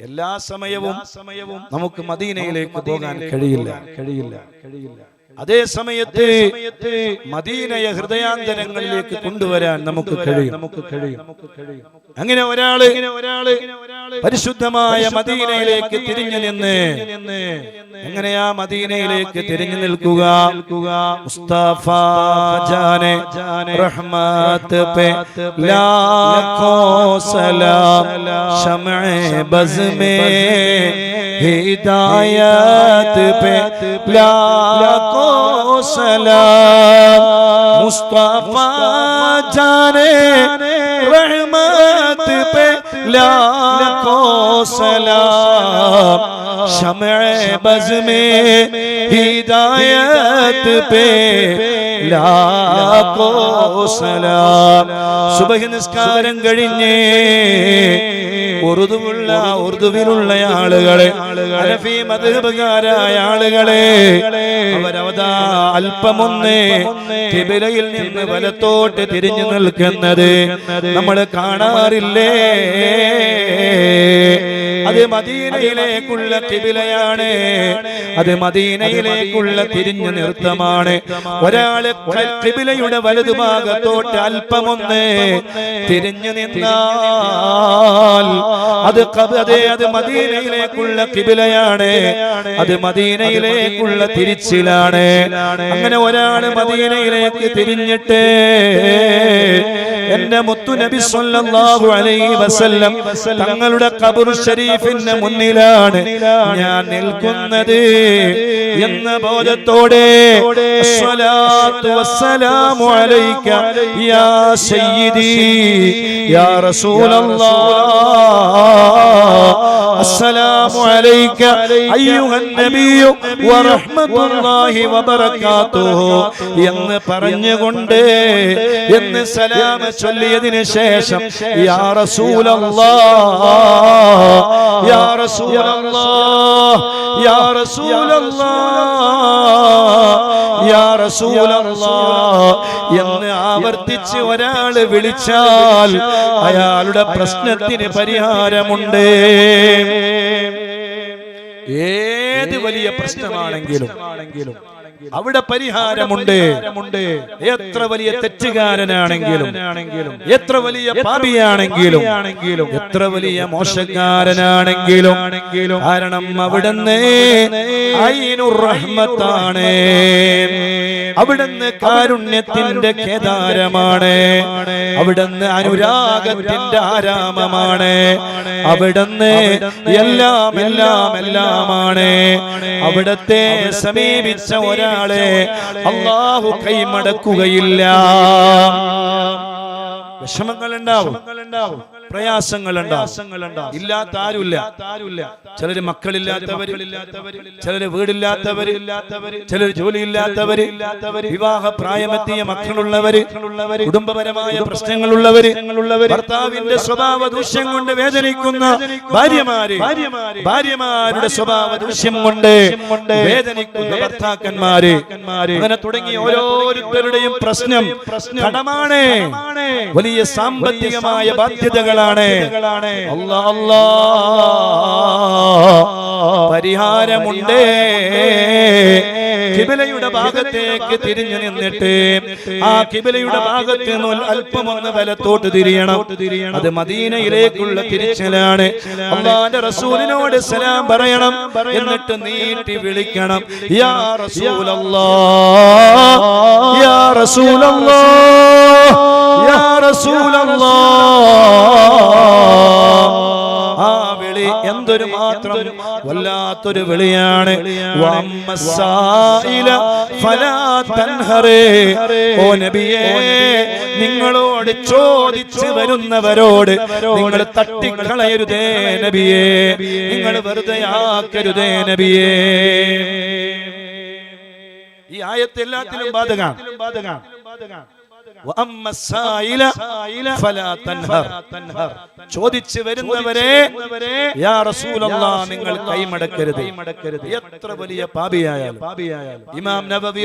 എല്ലാ സമയവും സമയവും നമുക്ക് മദീനയിലേക്ക് പോകാൻ കഴിയില്ല. കഴിയില്ല. കഴിയില്ല. അതേ സമയത്ത് മദീനയ ഹൃദയാന്തരങ്ങളിലേക്ക് കൊണ്ടുവരാൻ നമുക്ക് കഴിയും. നമുക്ക് കഴിയും. അങ്ങനെ ഒരാൾ ഒരാൾ പരിശുദ്ധമായ മദീനയിലേക്ക് തിരിഞ്ഞു നിന്ന് എങ്ങനെയാ മദീനയിലേക്ക് തിരിഞ്ഞു നിൽക്കുക? മുസ്തഫ ജാനെ റഹ്മത്ത് പേ ലാക്കോ സലാം ബസ്മേ ഹിദായത്ത് പേ സലാം മുസ്തഫ ജാനേ रहमत पे लाखो सलाम शमे बज में हिदायत पे സുബഹി നിസ്കാരം കഴിഞ്ഞേ ഉറുദുവുള്ള ഉറുദുവിലുള്ള ആളുകളെ അരഫി മധുബകാരായ ആളുകളെ അവരവതാ അല്പമൊന്ന് കിബിലയിൽ നിന്ന് വലത്തോട്ട് തിരിഞ്ഞു നിൽക്കുന്നത് നമ്മൾ കാണാറില്ലേ? മദീനയിലേക്കുള്ള കിബിലയാണ് അത് മദീനയിലേക്കുള്ള തിരിഞ്ഞു നൃത്തമാണ്. ഒരാൾ കിബിലയുടെ വലതുഭാഗത്തോട്ട് അല്പമൊന്ന് തിരിഞ്ഞു നിന്നാൽ അത് അത് മദീനയിലേക്കുള്ള കിബിലയാണ് അത് മദീനയിലേക്കുള്ള തിരിച്ചിലാണ്. അങ്ങനെ ഒരാൾ മദീനയിലേക്ക് തിരിഞ്ഞിട്ട് എന്റെ മുത്തു നബി സല്ലല്ലാഹു അലൈഹി വസല്ലം തങ്ങളുടെ ഖബർ ഷരീഫിന്റെ മുന്നിലാണ് ഞാൻ നിൽക്കുന്നത് എന്ന ബോധത്തോടെ അസ്സലാത്തു വസ്സലാമു അലൈക യാ സയ്യിദി യാ റസൂലല്ലാഹ് അസ്സലാമു അലൈക അയ്യുഹൻ നബിയു വറഹ്മത്തുള്ളാഹി വബറകാതുഹു എന്ന് പറഞ്ഞുകൊണ്ട് എന്ന് സലാം ചൊല്ലിയതിന് ശേഷം യാ റസൂലല്ലാഹ് യാ റസൂലല്ലാഹ് യാ റസൂലല്ലാഹ് യാ റസൂലല്ലാഹ് എന്ന് ആവർത്തിച്ച് ഒരാൾ വിളിച്ചാൽ അയാളുടെ പ്രശ്നത്തിന് പരിഹാരമുണ്ട്. ഏത് വലിയ പ്രശ്നമാണെങ്കിലും അവിടെ പരിഹാരമുണ്ട്. എത്ര വലിയ തെറ്റുകാരനാണെങ്കിലും എത്ര വലിയ പാപിയാണെങ്കിലും എത്ര വലിയ മോശക്കാരനാണെങ്കിലും കാരണം അവിടുന്ന് ഐനുർ റഹ്മത്താണ് അവിടുന്ന് കാരുണ്യത്തിന്റെ കേദാരമാണ് അവിടുന്ന് അനുരാഗത്തിന്റെ ആരാമമാണ്. അവിടുന്ന് എല്ലാം എല്ലാം എല്ലാമാണ്. അവിടത്തെ സമീപിച്ച ഒരാളെ അള്ളാഹു കൈമടക്കുകയില്ല. വിഷമങ്ങൾ ഉണ്ടാവും പ്രയാസങ്ങൾ ഉണ്ടാവും ഇല്ലാത്ത ആരുമില്ല ചിലര് മക്കളില്ലാത്തവര് ചിലര് വീടില്ലാത്തവര് ചിലര് ജോലിയില്ലാത്തവര് വിവാഹ പ്രായമെത്തിയ മക്കളുള്ളവര് കുടുംബപരമായ പ്രശ്നങ്ങളുള്ളവര് ഭർത്താവിന്റെ സ്വഭാവ ദൂഷ്യം കൊണ്ട് വേദനിക്കുന്ന ഭാര്യമാര് ഭാര്യമാരുടെ സ്വഭാവ ദൂഷ്യം കൊണ്ട് വേദനിക്കുന്ന ഭർത്താക്കന്മാര്. അങ്ങനെ തുടങ്ങി ഓരോരുത്തരുടെയും പ്രശ്നം കടമാണ് വലിയ സാമ്പത്തികമായ ബാധ്യതകളാണ്. പരിഹാരമുണ്ട്. കിബിലയുടെ ഭാഗത്തേക്ക് തിരിഞ്ഞു നിന്നിട്ട് ആ കിബിലയുടെ ഭാഗത്ത് അല്പമൊന്ന് വലത്തോട്ട് തിരിയണം. അത് മദീനയിലേക്കുള്ള തിരിച്ചലാണ്. അള്ളാന്റെ റസൂലിനോട് സലാം പറയണം. എന്നിട്ട് നീട്ടി വിളിക്കണം. യാ റസൂലല്ലാ. യാ റസൂലല്ലാ. യാ റസൂലല്ലാ. എന്തൊരു മാത്രം വല്ലാത്തൊരു വിളിയാണ്. ഓ നബിയേ നിങ്ങളോട് ചോദിച്ചു വരുന്നവരോട് നിങ്ങൾ തട്ടിക്കളയരുതേ നബിയേ. നിങ്ങൾ വെറുതെ ആക്കരുതേ നബിയേ. ഈ ആയത്തെല്ലാത്തിലും ബാധകാണ്. ബാധകാണ് ബാധകാണ്. ചോദിച്ചു വരുന്നവരെ നിങ്ങൾ കൈമടക്കരുത്. എത്ര വലിയ പാപിയായാലും. ഇമാം നബവി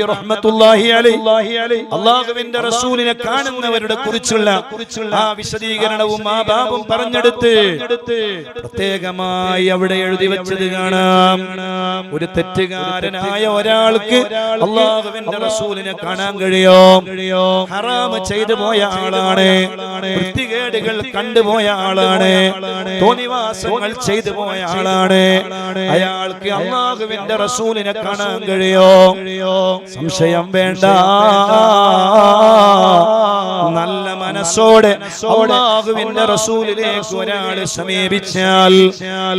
അലൈഹി അള്ളാഹുവിന്റെ റസൂലിനെ കാണുന്നവരുടെ കുറിച്ചുള്ള ആ വിശദീകരണവും ആ ബാബും പറഞ്ഞെടുത്ത് പ്രത്യേകമായി അവിടെ എഴുതി വെച്ചത് കാണാം. ഒരു തെറ്റുകാരനായ ഒരാൾക്ക് അള്ളാഹുവിന്റെ റസൂലിനെ കാണാൻ കഴിയോ? ഹറാമ് ചെയ്തു പോയ ആളാണ്. വൃത്തികേടുകൾ കണ്ടുപോയ ആളാണ്. തോന്നിവാസങ്ങൾ ചെയ്തു പോയ ആളാണ്. അയാൾക്ക് അള്ളാഹുവിന്റെ റസൂലിനെ കാണാൻ കഴിയോ? സംശയം വേണ്ട. മനസ്സോടെ അള്ളാഹുവിന്റെ റസൂലിലേക്ക് ഒരാൾ സമീപിച്ചാൽ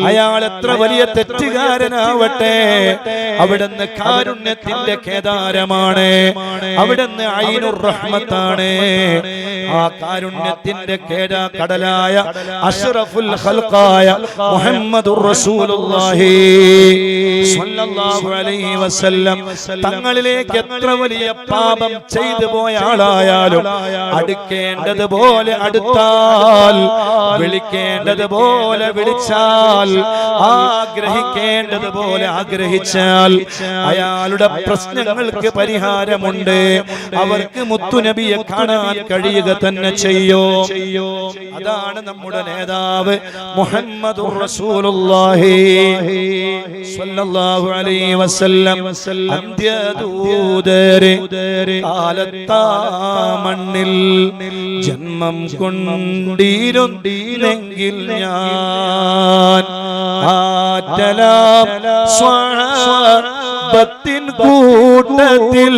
അയാൾ എത്ര വലിയ തെറ്റുകാരനാവട്ടെ? അവിടുന്ന് കാരുണ്യത്തിന്റെ കേദാരമാണ്. അവിടുന്ന് ഐനുർ റഹ്മത്താണ് ആ കാരുണ്യത്തിന്റെ കേര കടലായ അഷ്റഫുൽ ഖൽഖായ മുഹമ്മദുർ റസൂലുള്ളാഹി സ്വല്ലല്ലാഹു അലൈഹി വസല്ലം. തങ്ങളിലേക്ക് എത്ര വലിയ പാപം ചെയ്തു പോയ ആളായാലും അടുക്കേണ്ടതുപോലെ അടുത്താൽ വിളിക്കേണ്ടതുപോലെ വിളിച്ചാൽ ആഗ്രഹിക്കേണ്ടതുപോലെ ആഗ്രഹിച്ചാൽ അയാളുടെ പ്രശ്നങ്ങൾക്ക് പരിഹാരമുണ്ട്. അവർക്ക് മുത്തുനബിയെ കാണാൻ കഴിയുക തന്നെ ചെയ്യോ. അതാണ് നമ്മുടെ നേതാവ് മുഹമ്മദ് മണ്ണിൽ ജന്മം കൊണ്ടിരുന്നെങ്കിൽ ഞാൻ ആറ്റലാം സ്വഹബത്തിൻ കൂട്ടത്തിൽ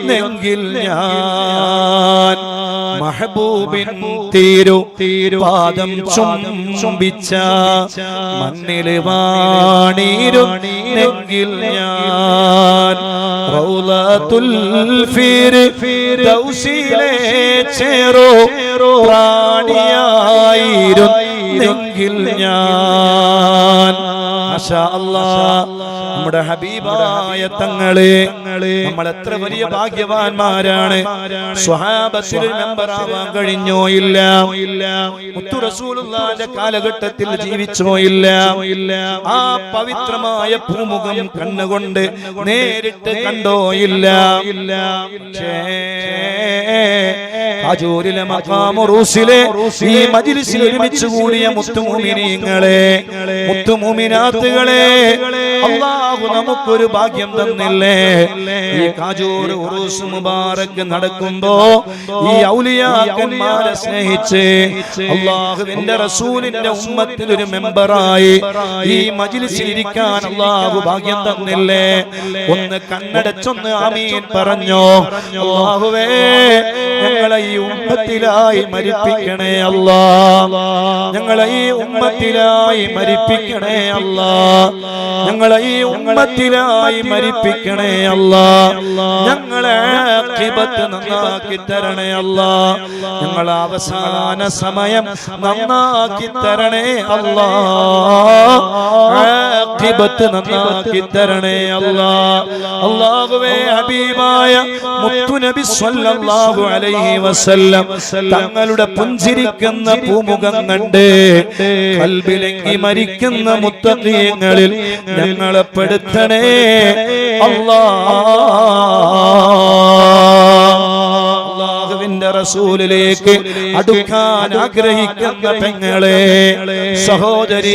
ഒരുവനായിരുന്നെങ്കിൽ ഞാൻ മഹബൂബിൻ തീരു പാദം ചുംബിച്ച മണ്ണിൽ നെങ്കിൽ ഞാൻ റൗലത്തുൽ ഫിർദൗസിലെ ചേറോ പ്രാണിയായിരുന്നെങ്കിൽ ഞാൻ. മാഷാ അല്ലാഹ് നമ്മുടെ ഹബീബായ തങ്ങളെ നമ്മൾ എത്ര വലിയ ഭാഗ്യവാന്മാരാണ്. മെമ്പർ ആവാൻ കഴിഞ്ഞോ ഇല്ല. മുത്തു റസൂലുള്ളാന്റെ കാലഘട്ടത്തിൽ ജീവിച്ചോ ഇല്ല. ആ പവിത്രമായ ഭൂമുഖം കണ്ണുകൊണ്ട് നേരിട്ട് കണ്ടോ ഇല്ല. പക്ഷേ അജൂരിലെ മക്കാമുറൂസിലെ ഈ മജിലിസിൽ ഒരുമിച്ച് കൂടിയ മുത്തുമൂമിനീങ്ങളെ മുത്തുമൂമിനാത്തുകളെ അള്ളാഹു നമുക്കൊരു ഭാഗ്യം തന്നില്ലേ? ഈ കാജൂർ ഉറൂസ് മുബാറക് നടക്കുമ്പോ ഈ ഔലിയാക്കന്മാരെ സ്നേഹിച്ച് അള്ളാഹുവിന്റെ റസൂലിന്റെ ഉമ്മത്തിൽ ഒരു മെമ്പറായി ഈ മജിലിസിൽ ഇരിക്കാൻ അള്ളാഹു ഭാഗ്യം തന്നില്ലേ? ഒന്ന് കണ്ണടച്ചൊന്ന് ആമീൻ പറഞ്ഞോ. അള്ളാഹുവേ ഞങ്ങളെ ഈ ഉമ്മത്തിലായി മരിപ്പിക്കണേ അല്ല. ഞങ്ങളെ ഈ ഉമ്മത്തിലായി മരിപ്പിക്കണേ അല്ല. ഞങ്ങളെ ഈ ഉമ്മത്തിലായി മരിപ്പിക്കണേ അല്ല. ഞങ്ങളെ ആഖിബത്ത് നന്നാക്കി തരണേ അല്ല. ഞങ്ങളെ അവസാന സമയം നന്നാക്കി തരണേ അല്ലാ. ആഖിബത്ത് നന്നാക്കി തരണേ അല്ലാ അല്ലാഹുവേ ഹബീബായ മുത്തു നബി സല്ലല്ലാഹു അലൈഹി വസല്ലം. തങ്ങളുടെ പുഞ്ചിരിക്കുന്ന പൂമുഖം കണ്ട്. കൽബിലെങ്കി മരിക്കുന്ന മുത്തഖീങ്ങളിൽ ഞങ്ങളെ പെടുത്തണേ. അല്ലാ റസൂലിലേക്ക് അടുക്കാൻ ആഗ്രഹിക്കുന്ന പെങ്ങളെ സഹോദരി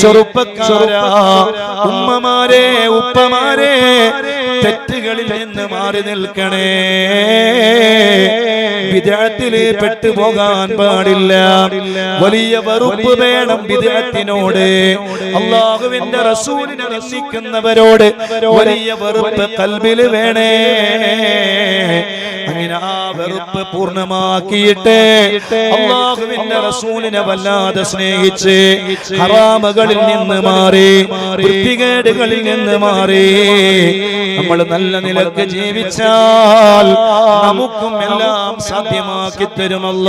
ചെറുപ്പക്കാരാ ഉമ്മമാരെ ഉപ്പമാരെ തെറ്റുകളിൽ നിന്ന് മാറി നിൽക്കണേ. വിദേഹത്തിൽ പെട്ടുപോകാൻ പാടില്ല. വലിയ വെറുപ്പ് വേണം വിദേഹത്തിനോട് അള്ളാഹുവിന്റെ റസൂലിനെ രസിക്കുന്നവരോട് വലിയ വെറുപ്പ് കൽബിൽ വേണേ. വെറുപ്പ് പൂർണമാക്കിയിട്ട് അള്ളാഹുവിന്റെ റസൂലിനെ വല്ലാതെ സ്നേഹിച്ച് ഹറാമകളിൽ നിന്ന് മാറി വൃത്തികേടുകളിൽ നിന്ന് മാറി. നമ്മൾ നല്ല നിലയ്ക്ക് ജീവിച്ചാൽ നമുക്കും എല്ലാം സാധ്യമാക്കി തരുമല്ല